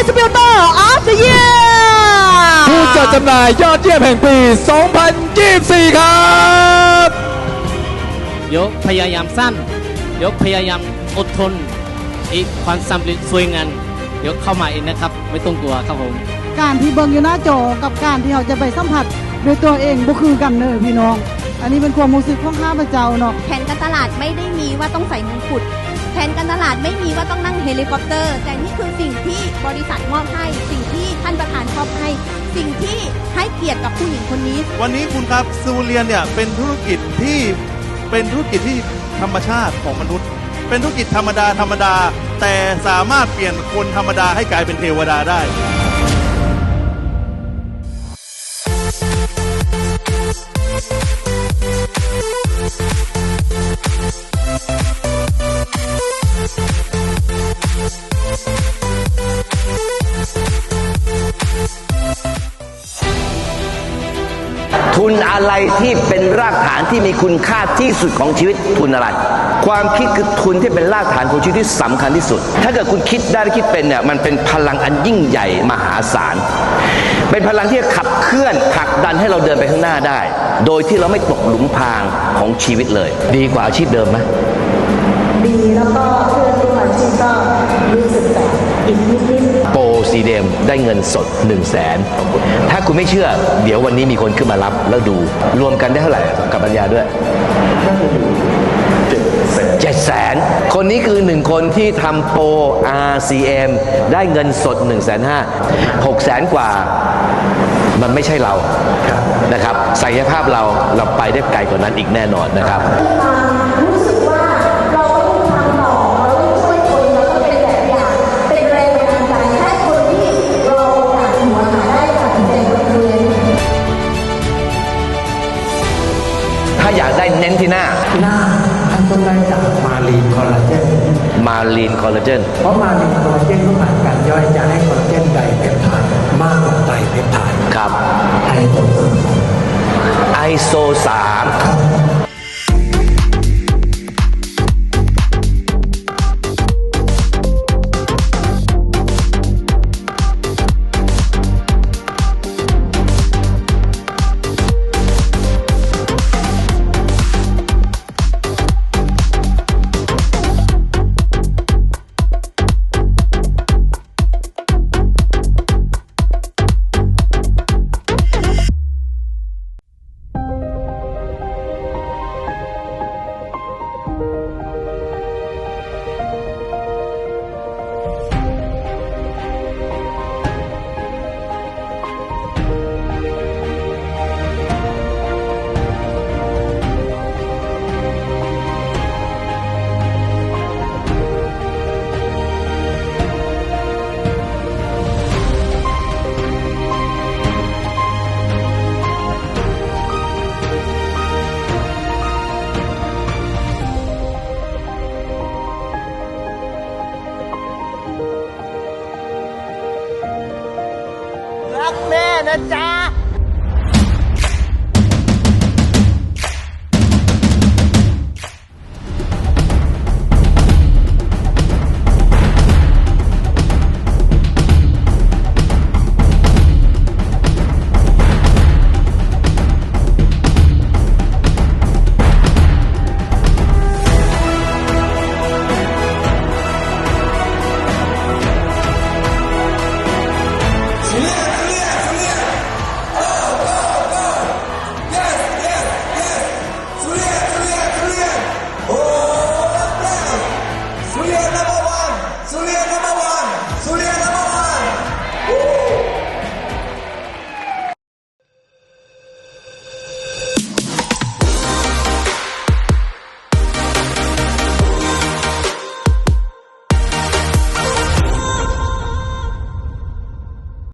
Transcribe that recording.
Distributor of the Year ผู้จัดจำหน่ายยอดเยี่ยมแห่งปี 2024 ครับ ยกพยายามสั้น ยกพยายามอดทน อีกความสำเร็จสวยงามเดี๋ยวเข้ามาเองนะครับ ไม่ต้องกลัวครับผม การที่เบิ่งอยู่หน้าจอกับการที่เราจะไปสัมผัสด้วยตัวเองบ่คือกันเนอพี่น้อง อันนี้เป็นความรู้สึกของข้าพเจ้าเนาะแผนการตลาดไม่ได้มีว่าต้องใส่มงกุดแผนการตลาดไม่มีว่าต้องนั่งเฮลิคอปเตอร์ แต่นี่คือ สิ่งที่บริษัทมอบให้ สิ่งที่ท่านประธานมอบให้ สิ่งที่ให้เกียรติกับผู้หญิงคนนี้ วันนี้คุณครับซูเรียนเนี่ยเป็นธุรกิจที่เป็นธุรกิจที่ธรรมชาติของมนุษย์ เป็นธุรกิจธรรมดาธรรมดา แต่สามารถเปลี่ยนคนธรรมดาให้กลายเป็นเทวดาได้ นอะไรที่เป็นรากฐานที่มีคุณค่าที่สุดของชีวิตทุนอะไร ความคิดคือทุนที่เป็นรากฐานของชีวิตที่สำคัญที่สุด ถ้าเกิดคุณคิดได้คิดเป็นเนี่ยมันเป็นพลังอันยิ่งใหญ่มหาศาลเป็นพลังที่จะขับเคลื่อนผลักดันให้เราเดินไปข้างหน้าได้ โดยที่เราไม่ตกหลุมพรางของชีวิตเลย ดีกว่าอาชีพเดิมไหมดีแล้วก็เพื่อนร่วมอาชีพก็รู้สึกแบบอีกนิดนิด ซีเดมได้เงินสด 1 0 0 0 0แสนถ้าคุณไม่เชื่อ เดี๋ยววันนี้มีคนขึ้นมารับแล้วดู รวมกันได้เท่าไหร่กับปัญญาด้วยเจ็ดแสนคนนี้คือหนึ่งคนที่ทำโปร RCM ได้เงินสด1นึ่งแสนห้าหกแสนกว่ามันไม่ใช่เรานะครับศักยภาพเราเราไปได้ไกลกว่านั้นอีกแน่นอนนะครับ มาลีนคอลลาเจนเพราะมารีนคอลลาเจนก็ผ่านการย่อยจะให้คอลลาเจนไดเปปไทด์มากกว่าไตรเปปไทด์ครับไอโตรไอโซสาม แม่นะจ๊ะ